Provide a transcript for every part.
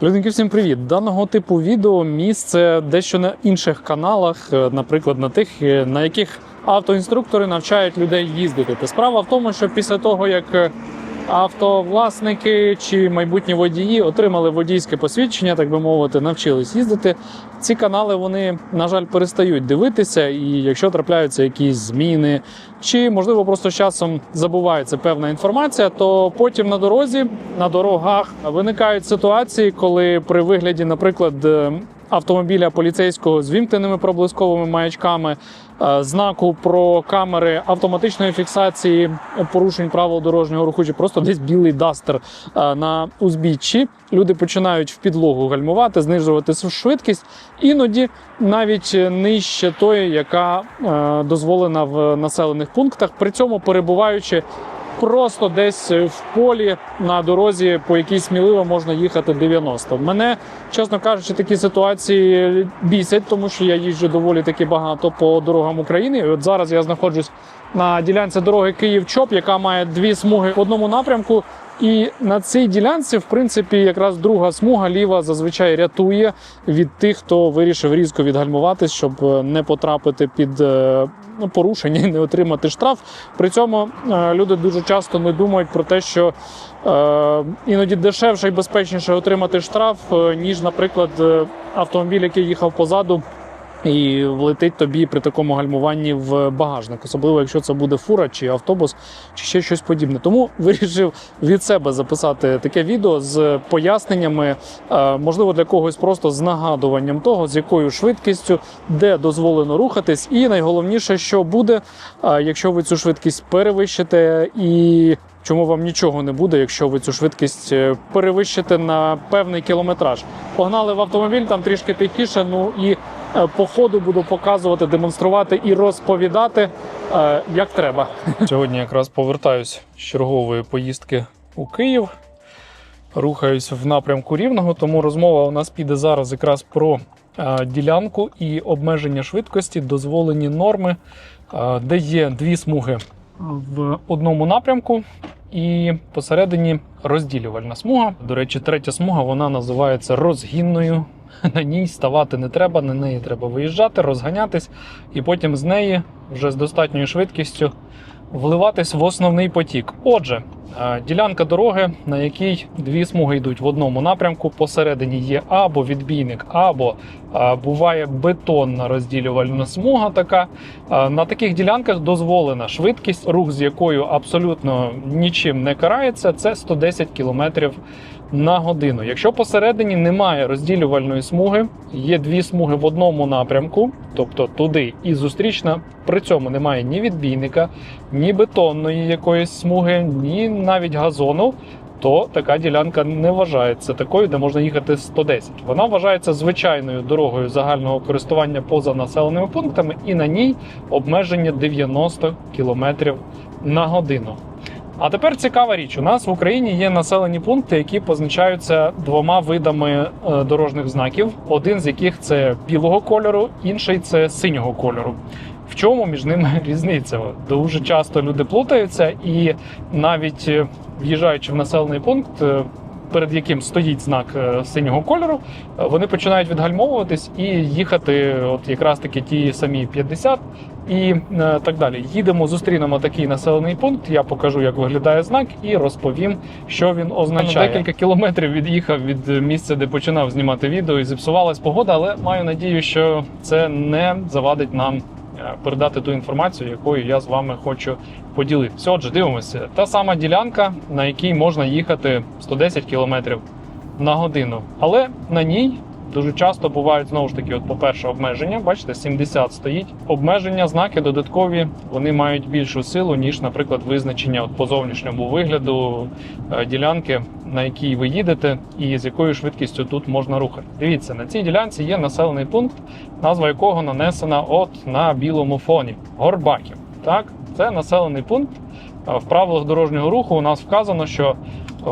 Друзі, всім привіт! Даного типу відео місце дещо на інших каналах, е, наприклад, на тих, е, на яких автоінструктори навчають людей їздити. Та справа в тому, що після того, як е, автовласники чи майбутні водії отримали водійське посвідчення, так би мовити, навчились їздити. Ці канали вони, на жаль, перестають дивитися, і якщо трапляються якісь зміни, чи можливо просто з часом забувається певна інформація, то потім на дорозі, на дорогах виникають ситуації, коли при вигляді, наприклад, е, автомобіля поліцейського з вімкненими проблисковими маячками, е, знаку про камери автоматичної фіксації порушень правил дорожнього руху, чи просто десь білий дастер е, на узбіччі. Люди починають в підлогу гальмувати, знижувати швидкість, іноді навіть нижче тої, яка е, дозволена в населених пунктах, при цьому перебуваючи просто десь в полі на дорозі, по якій сміливо можна їхати 90. Мене, чесно кажучи, такі ситуації бісять, тому що я їжджу доволі таки багато по дорогам України. І от зараз я знаходжусь на ділянці дороги Київ-Чоп, яка має дві смуги в одному напрямку. І на цій ділянці, в принципі, якраз друга смуга ліва зазвичай рятує від тих, хто вирішив різко відгальмуватись, щоб е, не потрапити під е, ну, порушення і не отримати штраф. При цьому е, люди дуже часто не думають про те, що іноді дешевше і безпечніше отримати штраф, ніж, наприклад, автомобіль, який їхав позаду. І влетить тобі при такому гальмуванні в багажник, особливо якщо це буде фура чи автобус, чи ще щось подібне. Тому вирішив від себе записати таке відео з поясненнями, е, можливо, для когось просто з нагадуванням того, з якою швидкістю, де дозволено рухатись, і найголовніше, що буде, е, якщо ви цю швидкість перевищите і. Чому вам нічого не буде, якщо ви цю швидкість е, перевищите на певний кілометраж? Погнали в автомобіль, там трішки тихіше. Ну і по ходу буду показувати, демонструвати і розповідати, е, як треба. Сьогодні якраз повертаюсь з чергової поїздки у Київ. Рухаюсь в напрямку рівного, тому розмова у нас піде зараз якраз про е, ділянку і обмеження швидкості, дозволені норми, е, де є дві смуги в одному напрямку, і посередині розділювальна смуга. До речі, третя смуга вона називається розгінною. На ній ставати не треба, на неї треба виїжджати, розганятись, і потім з неї вже з достатньою швидкістю вливатись в основний потік. Отже, е, ділянка дороги, на якій дві смуги йдуть в одному напрямку. Посередині є або відбійник, або е, буває бетонна розділювальна смуга. Така Е, на таких ділянках дозволена швидкість, рух з якою абсолютно нічим не карається. Це 110 км на годину. Якщо посередині немає розділювальної смуги, є дві смуги в одному напрямку, тобто туди і зустрічна. При цьому немає ні відбійника, ні бетонної якоїсь смуги, ні навіть газону. То така ділянка не вважається такою, де можна їхати 110. Вона вважається звичайною дорогою загального користування поза населеними пунктами, і на ній обмеження 90 км на годину. А тепер цікава річ: у нас в Україні є населені пункти, які позначаються двома видами е, дорожніх знаків, один з яких це білого кольору, інший це синього кольору. В чому між ними різниця? Дуже часто люди плутаються, і навіть е, в'їжджаючи в населений пункт, е, перед яким стоїть знак синього кольору, вони починають відгальмовуватись і їхати, от якраз таки ті самі 50 і е, так далі. Їдемо, зустрінемо такий населений пункт. Я покажу, як виглядає знак, і розповім, що він означає. Декілька кілометрів від'їхав від місця, де починав знімати відео, і зіпсувалась погода, але маю надію, що це не завадить нам е, передати ту інформацію, якою я з вами хочу поділитися. Отже, дивимося, та сама ділянка, на якій можна їхати 110 км на годину, але на ній. Дуже часто бувають знову ж таки, от, по-перше, обмеження. Бачите, 70 стоїть. Обмеження, знаки додаткові, вони мають більшу силу, ніж, наприклад, визначення от, по зовнішньому вигляду е, ділянки, на якій ви їдете, і з якою швидкістю тут можна рухати. Дивіться, на цій ділянці є населений пункт, назва якого нанесена от на білому фоні Горбаків. Так, це населений пункт. Е, В правилах дорожнього руху у нас вказано, що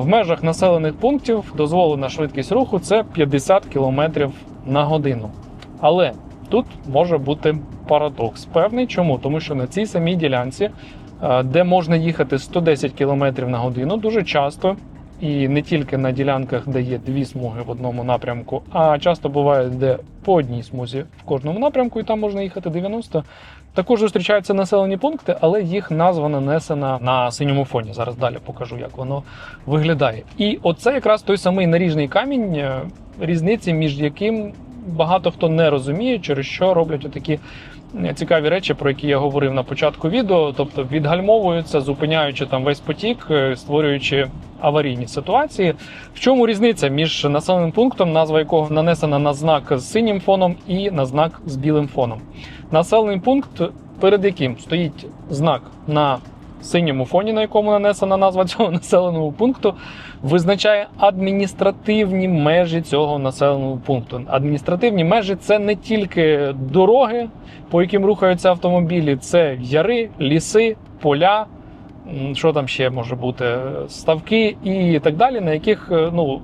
в межах населених пунктів дозволена швидкість руху це 50 км на годину. Але тут може бути парадокс певний. Чому? Тому що на цій самій ділянці, е, де можна їхати 110 км на годину, дуже часто і не тільки на ділянках, де є дві смуги в одному напрямку, а часто буває, де по одній смузі в кожному напрямку, і там можна їхати 90. Також зустрічаються населені пункти, але їх назва нанесена на синьому фоні. Зараз далі покажу, як воно виглядає. І оце якраз той самий наріжний камінь, е, різниці між яким багато хто не розуміє, через що роблять отакі цікаві речі, про які я говорив на початку відео, тобто відгальмовуються, зупиняючи там весь потік, е, створюючи аварійні ситуації. В чому різниця між населеним пунктом, назва якого нанесена на знак з синім фоном і на знак з білим фоном? Населений пункт, перед яким стоїть знак на синьому фоні, на якому нанесена назва цього населеного пункту, визначає адміністративні межі цього населеного пункту. Адміністративні межі це не тільки дороги, по яким рухаються автомобілі, це яри, ліси, поля. Що там ще може бути? Ставки і так далі, на яких е, ну,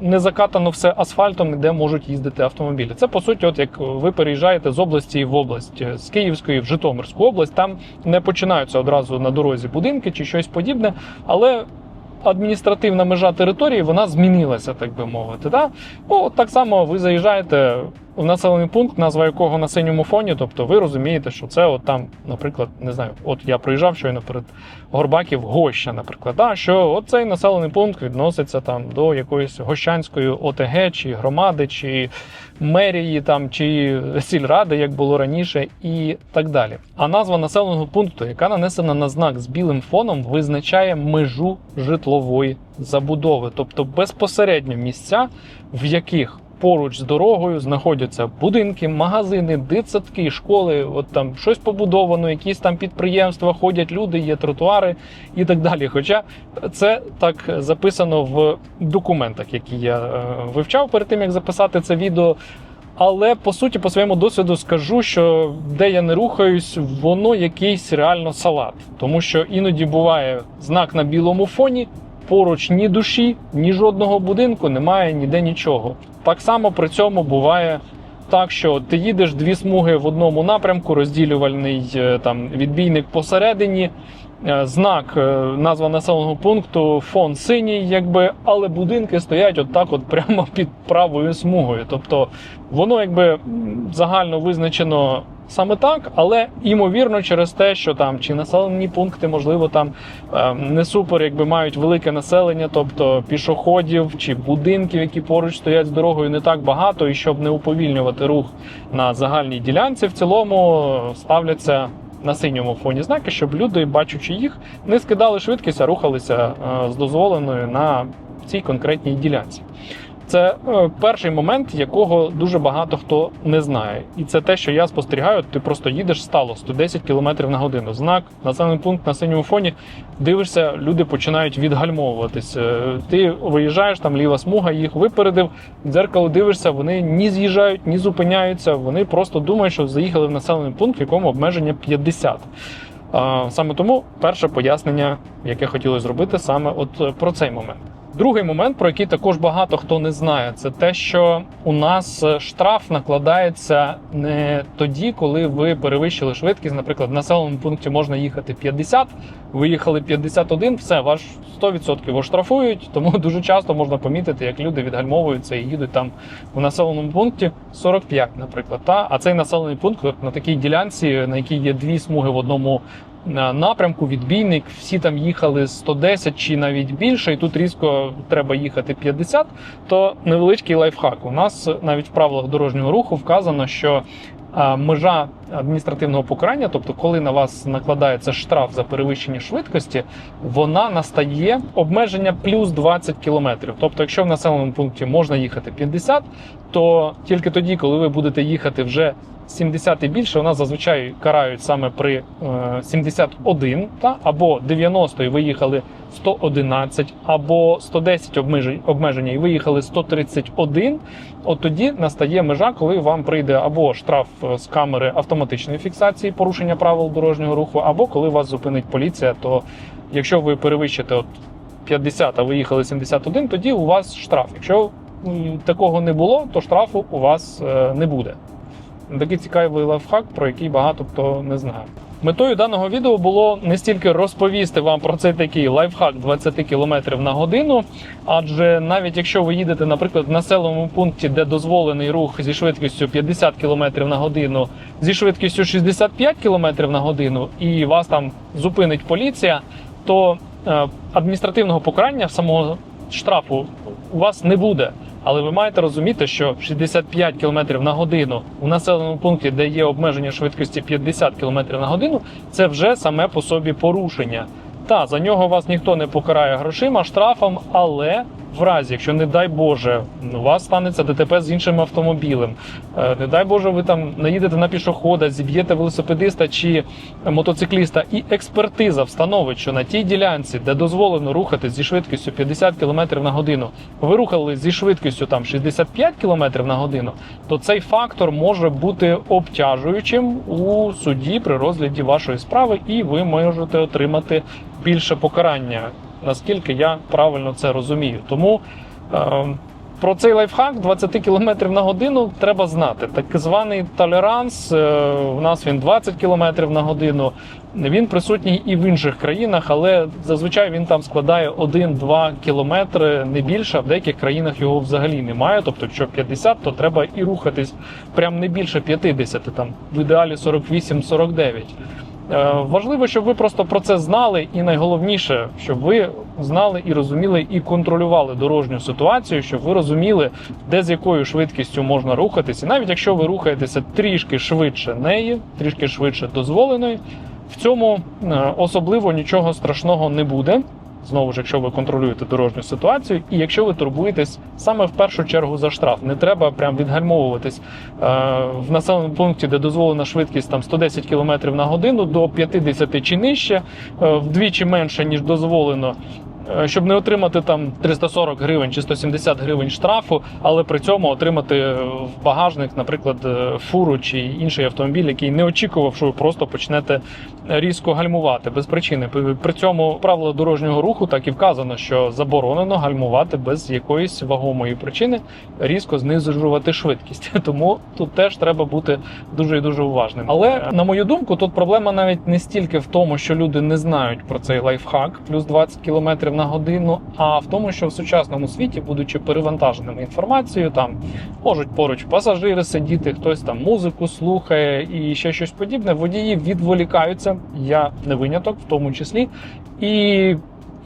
не закатано все асфальтом, де можуть їздити автомобілі. Це по суті, от як ви переїжджаєте з області в область, е, з Київської в Житомирську область, там не починаються одразу на дорозі будинки чи щось подібне, але адміністративна межа території вона змінилася, так би мовити. Да? Ну, так само ви заїжджаєте населений пункт, назва якого на синьому фоні, тобто ви розумієте, що це от там, наприклад, не знаю, от я проїжджав щойно перед Горбаків Гоща, наприклад, да, що от цей населений пункт відноситься там до якоїсь гощанської ОТГ, чи громади, чи мерії, там, чи сільради, як було раніше, і так далі. А назва населеного пункту, яка нанесена на знак з білим фоном, визначає межу житлової забудови, тобто безпосередньо місця, в яких Поруч з дорогою знаходяться будинки, магазини, дитсадки, школи. От там щось побудовано, якісь там підприємства, ходять люди, є тротуари і так далі. Хоча це так записано в документах, які я е, вивчав перед тим, як записати це відео. Але по суті, по своєму досвіду скажу, що де я не рухаюсь, воно якийсь реально салат, тому що іноді буває знак на білому фоні. Поруч ні душі, ні жодного будинку, немає ніде нічого. Так само при цьому буває так, що ти їдеш дві смуги в одному напрямку, розділювальний е, там відбійник посередині, е, знак, е, назва населеного пункту, фон синій, якби, але будинки стоять отак, от прямо під правою смугою. Тобто воно якби загально визначено. Саме так, але ймовірно, через те, що там чи населені пункти, можливо, там е, не супер, якби мають велике населення, тобто пішоходів чи будинків, які поруч стоять з дорогою, не так багато, і щоб не уповільнювати рух на загальній ділянці, в цілому ставляться на синьому фоні знаки, щоб люди, бачучи їх, не скидали швидкість, а рухалися е, з дозволеною на цій конкретній ділянці. Це е, перший момент, якого дуже багато хто не знає. І це те, що я спостерігаю, ти просто їдеш стало 110 км на годину. Знак, населений пункт на синьому фоні. Дивишся, люди починають відгальмовуватись. Е, Ти виїжджаєш, там ліва смуга, їх випередив. Дзеркало дивишся, вони ні з'їжджають, ні зупиняються. Вони просто думають, що заїхали в населений пункт, в якому обмеження 50. А, Саме тому перше пояснення, яке хотілося зробити, саме от е, про цей момент. Другий момент, про який також багато хто не знає, це те, що у нас е, штраф накладається не тоді, коли ви перевищили швидкість. Наприклад, в населеному пункті можна їхати 50, ви їхали 51, все, ваш 100% оштрафують. Тому дуже часто можна помітити, як люди відгальмовуються і їдуть там в населеному пункті 45, наприклад. Та? А цей населений пункт на такій ділянці, на якій є дві смуги в одному напрямку, відбійник, всі там їхали 110 чи навіть більше, і тут різко треба їхати 50, то невеличкий лайфхак. У нас навіть в правилах дорожнього руху вказано, що межа адміністративного покарання, тобто коли на вас накладається штраф за перевищення швидкості, вона настає обмеження плюс 20 км. Тобто, якщо в населеному пункті можна їхати 50, то тільки тоді, коли ви будете їхати вже 70 і більше, у нас зазвичай карають саме при е, 71, та, або 90 і виїхали 111, або 110 обмежень- обмеження і виїхали 131, от тоді настає межа, коли вам прийде або штраф е, з камери автоматичної фіксації порушення правил дорожнього руху, або коли вас зупинить поліція, то якщо ви перевищите от 50, а ви їхали 71, тоді у вас штраф. Якщо такого не було, то штрафу у вас е, не буде. Такий цікавий лайфхак, про який багато хто не знає. Метою даного відео було не стільки розповісти вам про цей такий лайфхак 20 км на годину, адже навіть якщо ви їдете, наприклад, в населеному пункті, де дозволений рух зі швидкістю 50 км на годину, зі швидкістю 65 км на годину, і вас там зупинить поліція, то е, адміністративного покарання самого штрафу у вас не буде. Але ви маєте розуміти, що 65 км на годину у населеному пункті, де є обмеження швидкості 50 км на годину, це вже саме по собі порушення. Та за нього вас ніхто не покарає грошима, штрафом, але в разі, якщо не дай Боже, у вас станеться ДТП з іншим автомобілем, е, не дай Боже, ви там наїдете на пішохода, зіб'єте велосипедиста чи мотоцикліста, і експертиза встановить, що на тій ділянці, де дозволено рухати зі швидкістю 50 км на годину, ви рухали зі швидкістю там 65 км на годину, то цей фактор може бути обтяжуючим у суді при розгляді вашої справи, і ви можете отримати більше покарання, наскільки я правильно це розумію. Тому е, про цей лайфхак 20 км на годину треба знати. Так званий толеранс, е, у нас він 20 км на годину. Він присутній і в інших країнах, але зазвичай він там складає 1-2 кілометри, не більше. а В деяких країнах його взагалі немає. Тобто, якщо 50, то треба і рухатись прям не більше 50, там в ідеалі 48-49. Е, Важливо, щоб ви просто про це знали, і найголовніше, щоб ви знали і розуміли і контролювали дорожню ситуацію, щоб ви розуміли, де з якою швидкістю можна рухатися. І навіть якщо ви рухаєтеся трішки швидше неї, трішки швидше дозволеної, в цьому е, особливо нічого страшного не буде. Знову ж, якщо ви контролюєте дорожню ситуацію, і якщо ви турбуєтесь саме в першу чергу за штраф, не треба прям відгальмовуватись е, в населеному пункті, де дозволена швидкість там 110 км на годину до 50 чи нижче, е, вдвічі менше ніж дозволено. Е, Щоб не отримати там 340 гривень чи 170 гривень штрафу, але при цьому отримати е, в багажник, наприклад, е, фуру чи інший автомобіль, який не очікував, що ви просто почнете різко гальмувати без причини. При- цьому правила дорожнього руху так і вказано, що заборонено гальмувати без якоїсь вагомої причини, різко знижувати швидкість. Тому тут теж треба бути дуже і дуже уважним. Але на мою думку, тут проблема навіть не стільки в тому, що люди не знають про цей лайфхак, плюс 20 км на годину, а в тому, що в сучасному світі, будучи перевантаженими інформацією, там можуть поруч пасажири сидіти, хтось там музику слухає і ще щось подібне. Водії відволікаються. Я не виняток, в тому числі. І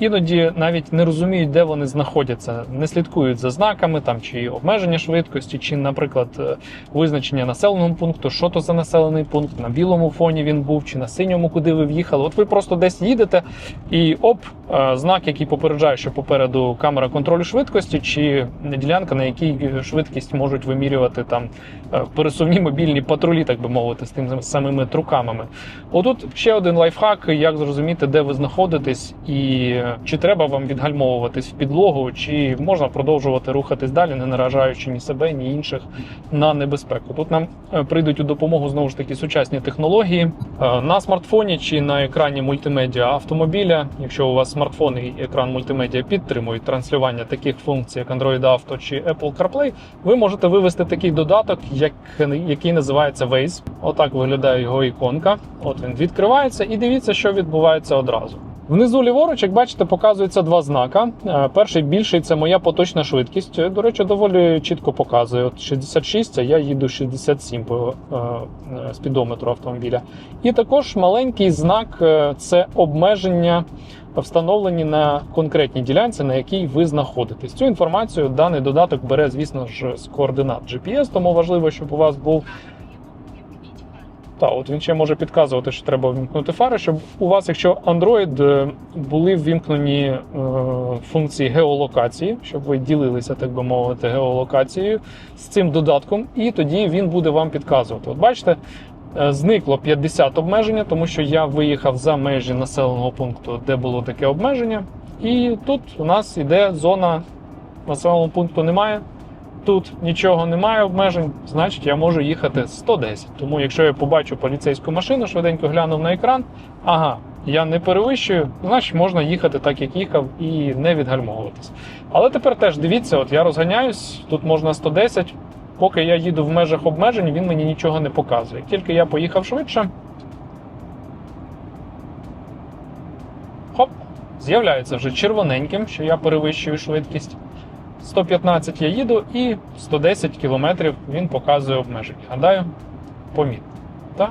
іноді навіть не розуміють, де вони знаходяться, не слідкують за знаками там чи обмеження швидкості, чи, наприклад, е, визначення населеного пункту, що то за населений пункт, на білому фоні він був, чи на синьому, куди ви в'їхали. От ви просто десь їдете, і оп, е, знак, який попереджає, що попереду камера контролю швидкості, чи ділянка, на якій е, швидкість можуть вимірювати там пересувні мобільні патрулі, так би мовити, з тими самими трукамами. Отут ще один лайфхак, як зрозуміти, де ви знаходитесь, і чи треба вам відгальмовуватись в підлогу, чи можна продовжувати рухатись далі, не наражаючи ні себе, ні інших на небезпеку. Тут нам е, прийдуть у допомогу знову ж таки сучасні технології Е, на смартфоні чи на екрані мультимедіа автомобіля. Якщо у вас смартфон і екран мультимедіа підтримують транслювання таких функцій, як Android Auto чи Apple CarPlay, ви можете вивести такий додаток, як, який називається Waze. Отак виглядає його іконка. От він відкривається, і дивіться, що відбувається одразу. Внизу ліворуч, як бачите, показуються два знака. Е, Перший більший це моя поточна швидкість. Е, До речі, доволі чітко показує. От 66, а я їду 67 по е, спідометру автомобіля. І також маленький знак це обмеження, встановлені на конкретній ділянці, на якій ви знаходитесь. Цю інформацію даний додаток бере, звісно ж, з координат GPS, тому важливо, щоб у вас був так, от він ще може підказувати, що треба вімкнути фари, щоб у вас, якщо Android, е, були ввімкнені е, функції геолокації, щоб ви ділилися, так би мовити, геолокацією з цим додатком, і тоді він буде вам підказувати. От бачите, е, зникло 50 обмеження, тому що я виїхав за межі населеного пункту, де було таке обмеження. І тут у нас іде зона населеного пункту немає. Тут нічого немає обмежень, значить я можу їхати 110. Тому якщо я побачу поліцейську машину, швиденько глянув на екран, ага, я не перевищую, значить можна їхати так, як їхав, і не відгальмовуватись. Але тепер теж дивіться, от я розганяюсь, тут можна 110, поки я їду в межах обмежень, він мені нічого не показує. Тільки я поїхав швидше. Хоп, з'являється вже червоненьким, що я перевищую швидкість. 115 я їду і 110 км він показує обмеження. Гадаю, помітно. Так?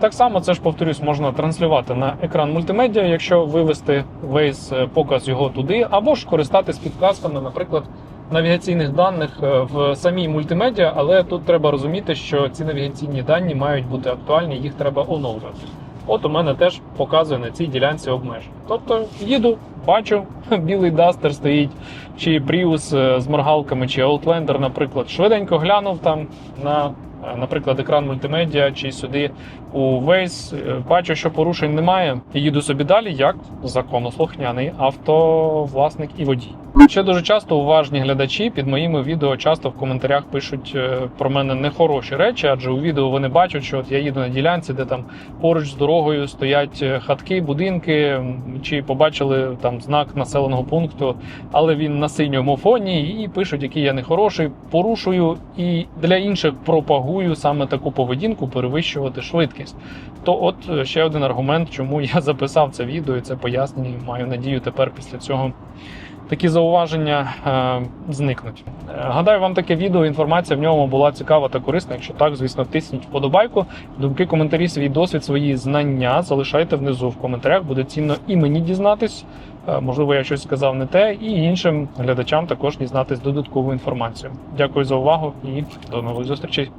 Так само це ж повторюсь, можна транслювати на екран мультимедіа, якщо вивести весь е, показ його туди, або ж користатись підказками, наприклад, навігаційних даних е, в самій мультимедіа, але тут треба розуміти, що ці навігаційні дані мають бути актуальні, їх треба оновлювати. От у мене теж показує на цій ділянці обмеження. Тобто їду, бачу, білий дастер стоїть, чи Prius е, з моргалками, чи Outlander, наприклад. Швиденько глянув там на, е, наприклад, екран мультимедіа, чи сюди у Waze. Е, Бачу, що порушень немає. І їду собі далі, як законослухняний автовласник і водій. Ще дуже часто уважні глядачі під моїми відео часто в коментарях пишуть е, про мене нехороші речі, адже у відео вони бачать, що от я їду на ділянці, де там поруч з дорогою стоять е, хатки, будинки, чи побачили там знак населеного пункту, але він на синьому фоні, і пишуть, який я нехороший, порушую і для інших пропагую саме таку поведінку перевищувати швидкість. То, от е, ще один аргумент, чому я записав це відео, і це пояснення. і Маю надію, тепер після цього такі зауваження е, зникнуть. Е, Гадаю, вам таке відео, інформація в ньому була цікава та корисна. Якщо так, звісно, тисніть вподобайку. Думки, коментарі, свій досвід, свої знання залишайте внизу в коментарях. Буде цінно і мені дізнатись. Е, Можливо, я щось сказав не те, і іншим глядачам також дізнатись додаткову інформацію. Дякую за увагу і до нових зустрічей.